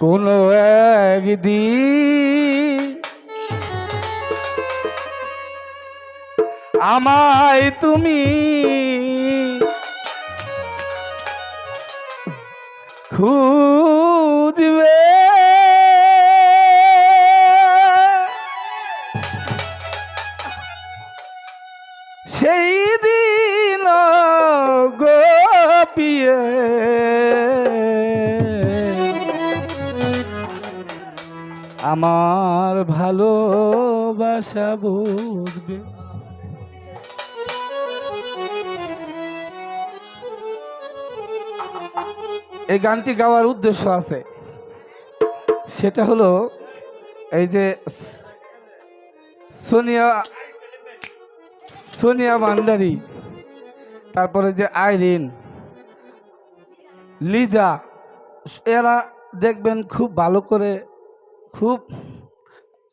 কোনো একদিন আমায় তুমি খুঁজবে। সেই দিন গোপিয়ে আমার ভালোবাসা বুঝবে। এই গানটি গাওয়ার উদ্দেশ্য আছে। সেটা হলো এই যে সোনিয়া সোনিয়া ভান্ডারি, তারপরে যে আইরিন, লিজা, এরা দেখবেন খুব ভালো করে খুব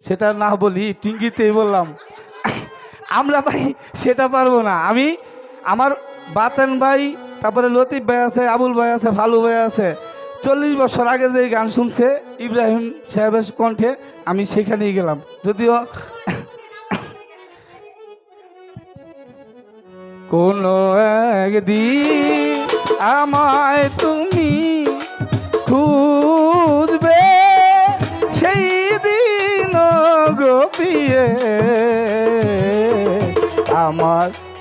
সেটা না বলি, টিঙ্গিতেই বললাম। আমরা ভাই সেটা পারব না। আমি, আমার বাতেন ভাই, তারপরে লতিফ ভাই আছে, আবুল ভাই আছে, ফালু ভাই আছে। চল্লিশ বছর আগে যে গান শুনছে, ইব্রাহিম সাহেবের কণ্ঠে আমি সেখানেই গেলাম। যদিও কোন একদিন আমায় তুমি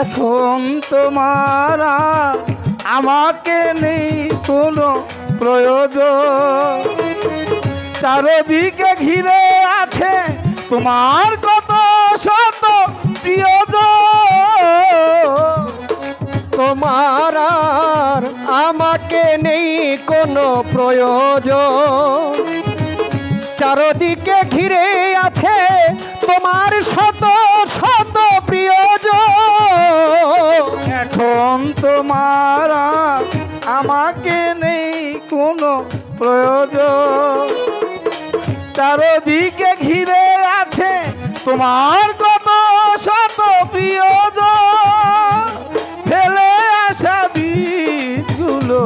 এখন তোমারা আমাকে নেই কোনো প্রয়োজন। চারদিকে ঘিরে আছে তোমার কত শত প্রিয়জন। তোমার আর আমাকে নেই কোনো প্রয়োজন। চারদিকে ঘিরে আছে তোমার শত শত চারদিকে ঘিরে আছে তোমার কত শত প্রিয়জন। ফেলে আসা বীজগুলো।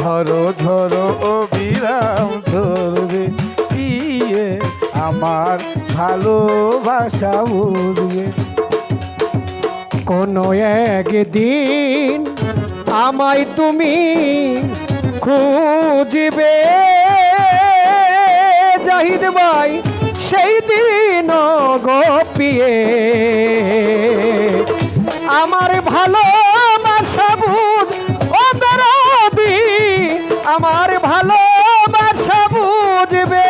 ধরো ধরো অবিরাম ধরবে দিয়ে আমার ভালোবাসা বুঝবে। কোনো একদিন আমায় তুমি খুঁজবে। জাহিদ ভাই, সেই দিন গোপিয়ে। আমার ভালোবাসা বুঝ ও দরদি আমার ভালো বুঝবে।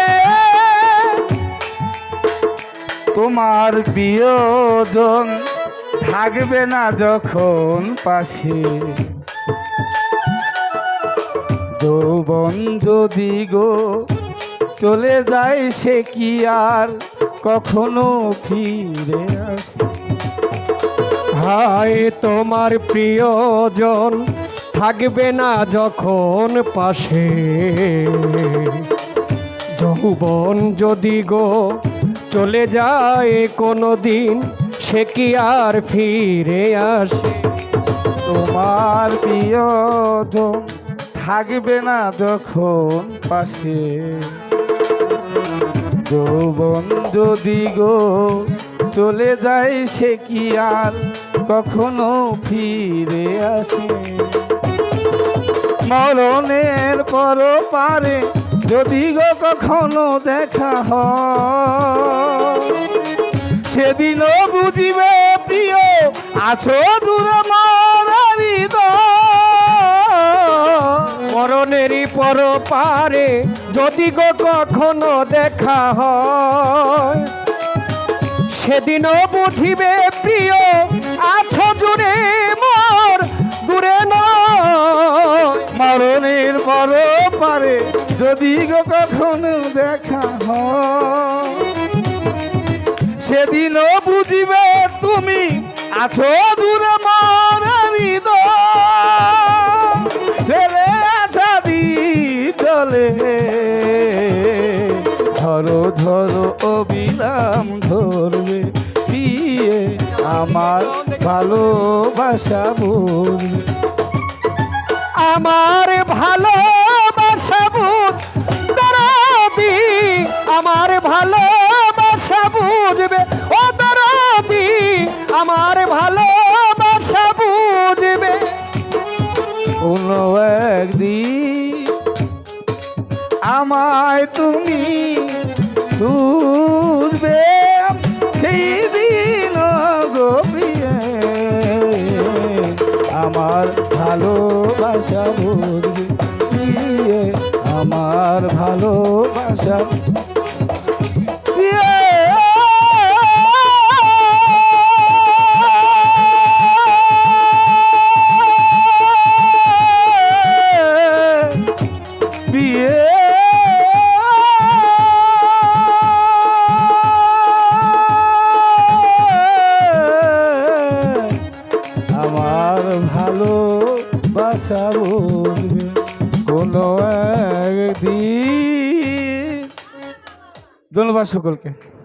তোমার প্রিয়জন থাকবে না যখন পাশে। যৌবন যদি গো চলে যায় সে কি আর? কখনো ফিরে আসে। হায়, তোমার প্রিয়জন থাকবে না যখন পাশে। যৌবন যদি গো চলে যায় কোনো দিন সে কি আর ফিরে আসে? তোমার প্রিয়জন থাকবে না যখন পাশে। যৌবন যদি গো চলে যায় সে কি আর? কখনো ফিরে আসে মরণের পর পারে যদি গো কখনো দেখা হয়, সেদিনও বুঝিবে প্রিয়, আছো দূরে মারি মরণেরই পর পারে যদি গো কখনো দেখা হয়, সেদিনও বুঝিবে প্রিয়, আছো জুড়ে মোর দূরে মরণের পর পারে যদি গো কখনো দেখা হয়, সেদিনও বুঝিবে তুমি আছো অবিরাম ধরবে, দিয়ে আমার ভালোবাসা বলবে আমার ভালোবাসা বুঝ দরদি আমার ভালোবাসা বুঝবে। ও দরদি আমার ভালোবাসা বুঝবে। কোনো একদিন, আমায় তুমি বুঝবে সেই দিন গোপিয়ে আমার ভালোবাসা বুঝবে আমার ভালোবাসা বলবে কোনো একদিন। ধন্যবাদ সকলকে।